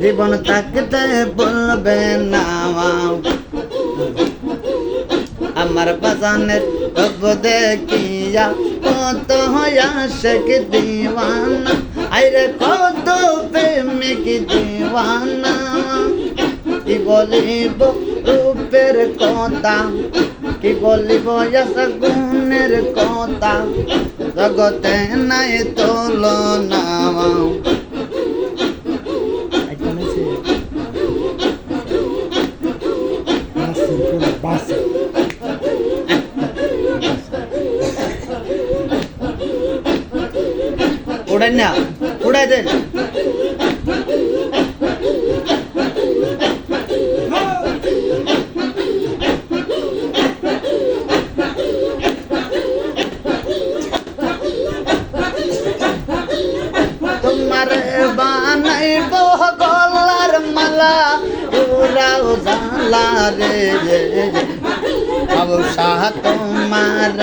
জীবন থাকতে বলবে না আমার বাজানের রব দেখিয়া কত আশেক দিওয়ানা? আইরে কত প্রেমিক দিওয়ানা। কি বলিব রূপের কথা? কি বলিব গুণের কথা? জগতে নাই. উড়াই না basta. ഉടന ഉടതൻ জালা রে রে। অবসা তোমার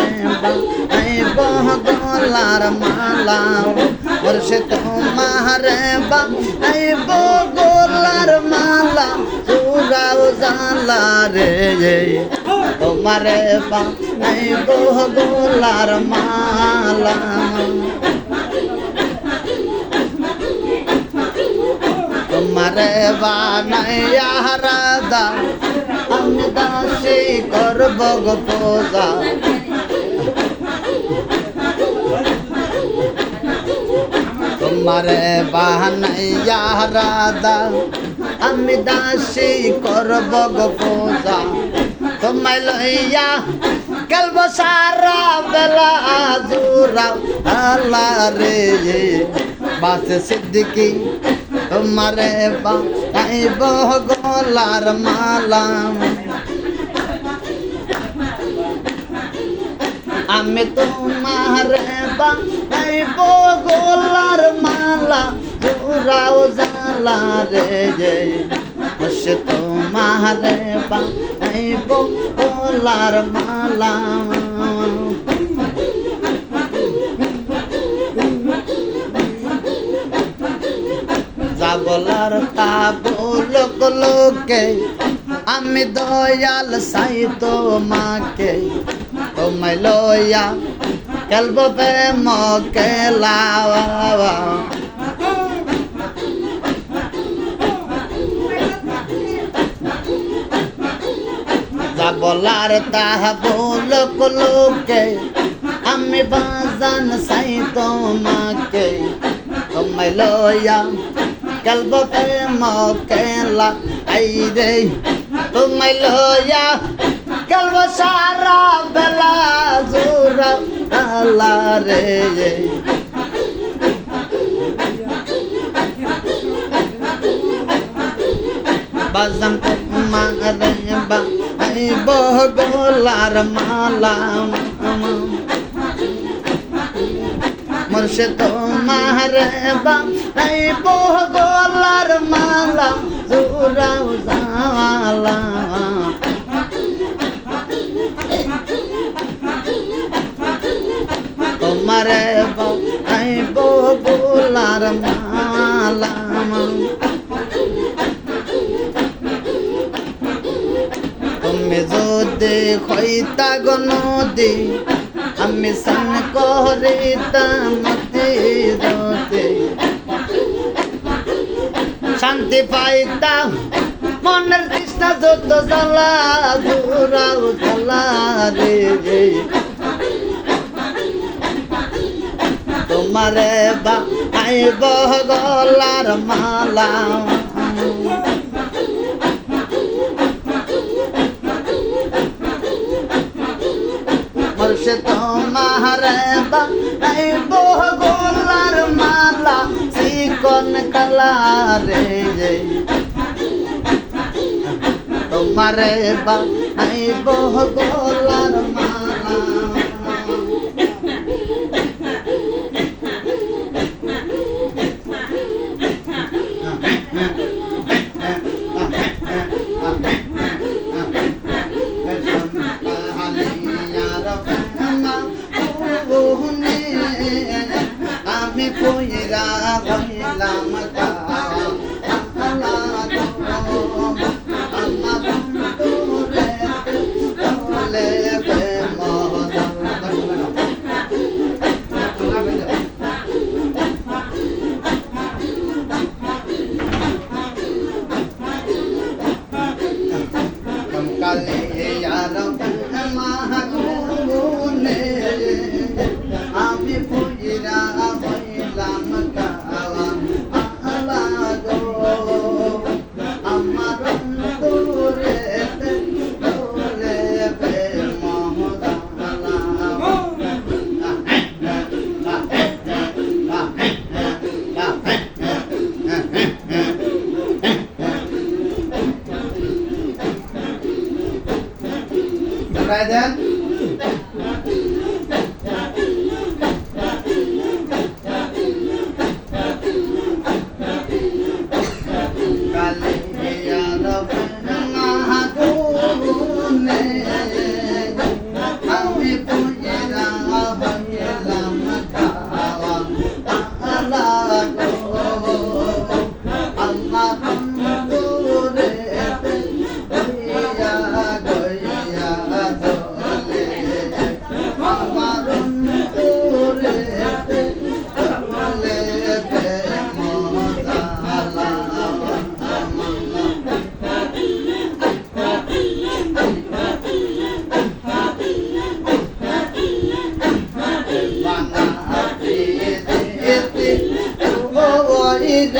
গলার মালা। বর্ষে তোমার বানাইব গলার মালা। উড়াও জালা রে তোমার বানাইব গলার মালা। তোমারে বানাইয়া আমি দাসী করব গো তোমায় লইয়া গেলব সারা বেলা জুরা আল্লাহ রে বাস সিদ্দিকি। তোমারে বানাইব গলার মালা আমি তোমার বানাইব গলার মালা জুরাও জালা রে যে সে তোমার বানাইব গলার মালা যা বলার তা লোক আমি দয়াল সাই তোমাকে। তোমায় লইয়া খেলব লাওয়া। যা বলার তাহা লোক লোকে আমি বাজান সাই তোমাকে। তোমায় লইয়া গল্প মকেলা, আই রে, তোমায় লইয়া গল্প সারা বেলা জোরা আলা রে। বাজান মারে বা, আই বহগোলার মালা মুর্শিদ তোমার বাই গলার মালা জুরাও জালা তোমার বাই গলার মালা তুমি যদি হইতা গো নদী আমি সান করিতাম রতে শান্তি পাইতাম। মনের তৃষ্ণা যত জ্বালা দূরাও জ্বালা রে। তোমারে বা আইব গলার মালা। মুর্শে তোমার মালা চিকন কালা রে রে তোমারে বানাইব গোলার মালা। দেন ಸಿದ್ಧ